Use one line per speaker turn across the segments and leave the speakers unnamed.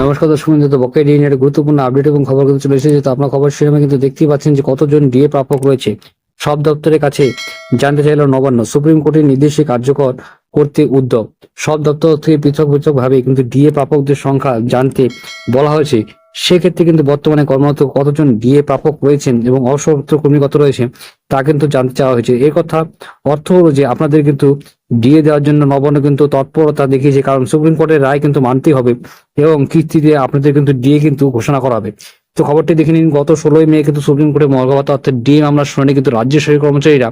নমস্কার দর্শক বন্ধু তো বকেয়া ডিএ নিয়ে গুরুত্বপূর্ণ আপডেট এবং খবর কিন্তু চলে এসেছে। তো আপনার খবর শিরোনামে কিন্তু দেখতেই পাচ্ছেন যে কতজন ডিএ প্রাপক রয়েছে। সব দপ্তরের কাছে জানতে চাইল নবান্ন। সুপ্রিম কোর্টের নির্দেশে কার্যকর করতে উদ্যোগ। সব দপ্তর থেকে পৃথক পৃথক ভাবে কিন্তু ডিএ প্রাপকদের সংখ্যা জানতে বলা হয়েছে। সেক্ষেত্রে কিন্তু বর্তমানে কর্মরত কতজন ডিএ প্রাপক রয়েছেন এবং অসমাপ্ত কর্মী কত রয়েছে, তা কিন্তু জানতে চাওয়া হয়েছে। এর কথা অর্থ হলো যে আপনাদের কিন্তু ডিএ দেওয়ার জন্য নবান্ন কিন্তু তৎপরতা দেখিয়েছে কারণ সুপ্রিম কোর্টের রায় কিন্তু মানতেই হবে এবং কিস্তিতে আপনাদের কিন্তু ডিএ কিন্তু ঘোষণা করা হবে। তো খবরটি দেখে নিন, গত ষোলোই মে কিন্তু সুপ্রিম কোর্টে মর্গাবতা অর্থাৎ ডিএ মামলার শুনানি কিন্তু রাজ্য সরকারি কর্মচারীরা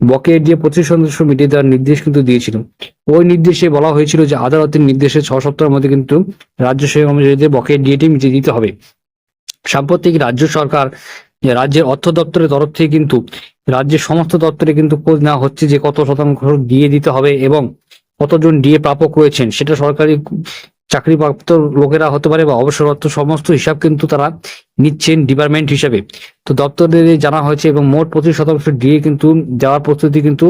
বকেয়া দিয়ে পঁচিশ শতাংশ মিটিয়ে দেওয়ার নির্দেশ কিন্তু দিয়েছিল। ওই নির্দেশে বলা হয়েছিল যে আদালতের নির্দেশে ছ সপ্তাহের মধ্যে কিন্তু রাজ্য কর্মচারীদের বকেয়া ডিএটি মিটিয়ে দিতে হবে। সাম্প্রতিক রাজ্য সরকার, রাজ্যের অর্থ দপ্তরের তরফ থেকে কিন্তু রাজ্যের সমস্ত দপ্তরে কিন্তু খোঁজ নেওয়া হচ্ছে যে কত শতাংশ দিয়ে দিতে হবে এবং কতজন ডিএ প্রাপক রয়েছেন। সেটা সরকারি চাকরিপ্রাপ্ত লোকেরা হতে পারে বা অবসরপ্রাপ্ত সমস্ত হিসাব কিন্তু তারা নিচ্ছেন ডিপার্টমেন্ট হিসাবে। তো দপ্তরে জানা হয়েছে এবং মোট পঁচিশ শতাংশ ডিএ কিন্তু যাওয়ার প্রস্তুতি কিন্তু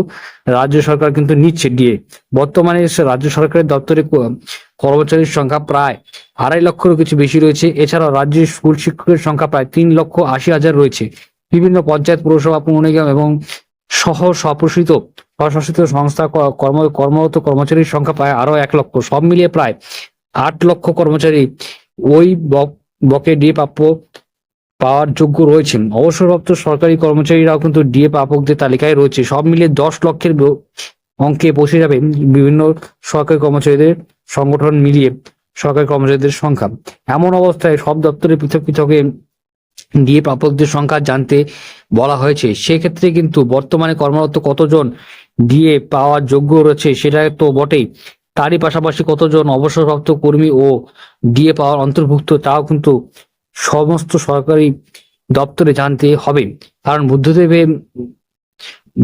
রাজ্য সরকার কিন্তু নিচ্ছে ডিএ। বর্তমানে রাজ্য সরকারের দপ্তরে কর্মচারীর সংখ্যা প্রায় আড়াই লক্ষেরও কিছু বেশি রয়েছে। এছাড়াও রাজ্যের স্কুল শিক্ষকের সংখ্যা প্রায় তিন লক্ষ আশি হাজার রয়েছে। বিভিন্ন পঞ্চায়েত, পৌরসভা পৌর নিগম এবং সহ স্বপ্রসিত স্বশাসিত সংস্থা কর্মরত কর্মচারীর সংখ্যা প্রায় আরও এক লক্ষ। সব মিলিয়ে প্রায় আট লক্ষ কর্মচারী ওই বক- ডিএ প্রাপ্য পাওয়ার যোগ্য রয়েছেন। অবসরপ্রাপ্ত সরকারি কর্মচারীরাও কিন্তু ডিএ প্রাপকদের তালিকায় রয়েছে। সব মিলিয়ে দশ লক্ষের অঙ্কে পৌঁছে যাবে বিভিন্ন সরকারি কর্মচারীদের সংগঠন মিলিয়ে সরকারি কর্মচারীদের সংখ্যা। এমন অবস্থায় সব দপ্তরে পৃথক পৃথকে ডিএ প্রাপকদের সংখ্যা জানতে বলা হয়েছে। সেক্ষেত্রে কিন্তু বর্তমানে কর্মরত কতজন ডিএ পাওয়ার যোগ্য রয়েছে সেটা তো বটেই। তারই পাশাপাশি কতজন অবসরপ্রাপ্ত কর্মী ও ডিএ পাওয়ার অন্তর্ভুক্ত তাও কিন্তু সমস্ত সরকারি দপ্তরে জানতে হবে। কারণ বুদ্ধদেবের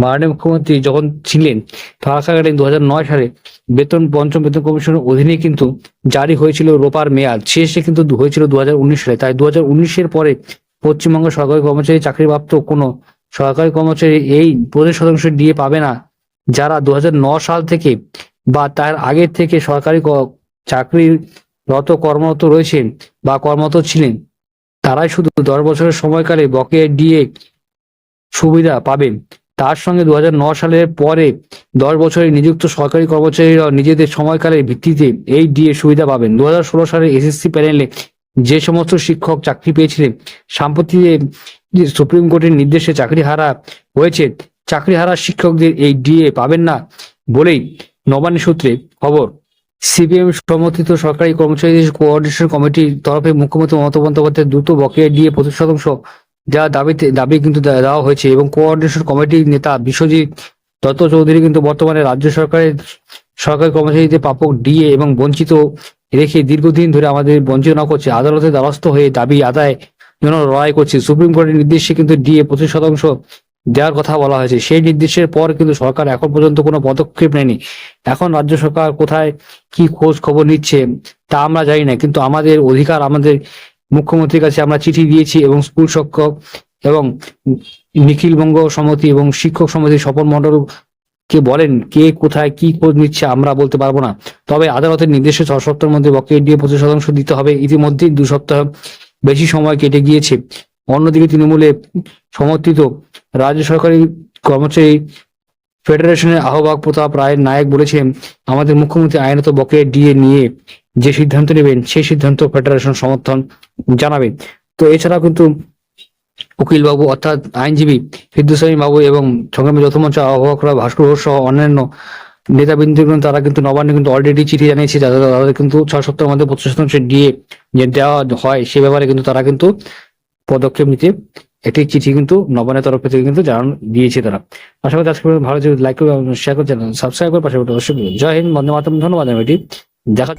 মাননীয় মুখ্যমন্ত্রী যখন ছিলেন থাকাকালীন দু নয় সালে বেতন, পঞ্চম বেতন কমিশনের অধীনে কিন্তু জারি হয়েছিল রোপার মেয়াদ। শেষে কিন্তু হয়েছিল দু হাজার উনিশ সালে। তাই দু উনিশের পরে পশ্চিমবঙ্গ সরকারি কর্মচারী চাকরিপ্রাপ্ত কোনো সরকারি কর্মচারী এই পঁচিশ শতাংশ ডিএ পাবে না, যারা দু সাল থেকে বা তার আগের থেকে সরকারি চাকরিরত কর্মরত রয়েছেন বা কর্মরত ছিলেন, তারাই শুধু দশ বছরের সময়কালে বকে ডিএ সুবিধা পাবেন। তার সঙ্গে দু সালের পরে দশ বছরে নিযুক্ত সরকারি কর্মচারীরা নিজেদের সময়কালের ভিত্তিতে এই ডিএ সুবিধা পাবেন। দু হাজার ষোলো সালে এসএসসি প্যানেলে যে সমস্ত শিক্ষক চাকরি পেয়েছিলেন, সাম্প্রতিক সুপ্রিম কোর্টের নির্দেশে চাকরি হারা হয়েছে চাকরি হারা শিক্ষকদের এই ডিএ পাবেন না বলেই নবান্ন সূত্রে খবর, সিপিএম সমর্থিত সরকারি কর্মচারীদের কোঅর্ডিনেশন কমিটির তরফে মুখ্যমন্ত্রী মমতা বন্দ্যোপাধ্যায় দ্রুত বকেয়া ডিএ পঁচিশ শতাংশ যা দাবিতে, দাবি কিন্তু দেওয়া হয়েছে এবং কোঅর্ডিনেশন কমিটির নেতা বিশ্বজিৎ দত্ত চৌধুরী কিন্তু বর্তমানে রাজ্য সরকারের সরকারি কর্মচারীদের প্রাপক ডিএ এবং বঞ্চিত রেখে দীর্ঘদিন ধরে আমাদের বঞ্চিত না করছে। আদালতের দ্বারস্থ হয়ে দাবি আদায় জন্য লড়াই করছে। সুপ্রিম কোর্টের নির্দেশে কিন্তু ডিএ পঁচিশ শতাংশ দেওয়ার কথা বলা হয়েছে। সেই নির্দেশের পর কিন্তু সরকার এখন পর্যন্ত কোনো পদক্ষেপ নেয়নি। এখন রাজ্য সরকার কোথায় কি খোঁজ খবর নিচ্ছে তা আমরা জানি না, কিন্তু আমাদের অধিকার, আমাদের মুখ্যমন্ত্রীর কাছে আমরা চিঠি দিয়েছি এবং স্কুল শিক্ষক এবং নিখিল বঙ্গ সমিতি এবং শিক্ষক সমিতি স্বপন মন্ডল কে বলেন কে কোথায় কি খোঁজ নিচ্ছে আমরা বলতে পারব না। তবে আদালতের নির্দেশে ছ সপ্তাহের মধ্যে বকেয়া দিয়ে পঁচিশ শতাংশ দিতে হবে। ইতিমধ্যেই দু সপ্তাহ বেশি সময় কেটে গিয়েছে। অন্যদিকে তৃণমূলে সমর্থিত রাজ্য সরকারি কর্মচারী ফেডারেশনের আহ্বায়ক প্রতাপ রায়ের নায়ক বলেছেন, আমাদের মুখ্যমন্ত্রী আইনত বকে ডিএ নিয়ে যে সিদ্ধান্ত নেবেন, সেই সিদ্ধান্ত ফেডারেশন সমর্থন জানাবে। তো এছাড়াও কিন্তু উকিল বাবু অর্থাৎ আইনজীবী ফিদ্দুসামী বাবু এবং সংগ্রামী যৌথ মঞ্চ আহ্বায়করা ভাস্কর ঘোষ সহ অন্যান্য নেতাবৃন্দ তারা কিন্তু নবান্নে কিন্তু অলরেডি চিঠি জানিয়েছে। তাদের কিন্তু ছয় সপ্তাহের মধ্যে পঁচিশ শতাংশ ডিএ যে দেওয়া হয়, সে ব্যাপারে কিন্তু তারা কিন্তু পদক্ষেপ নিতে। একটি চিঠি কিন্তু নবানের তরফ থেকে কিন্তু জানান দিয়েছে তারা। আশা করি আজকে ভালো লাইক করে শেয়ার করে সাবস্ক্রাইব করে পাশাপাশি অবশ্যই। জয় হিন্দ, বন্দে মাতরম। ধন্যবাদ এটি দেখা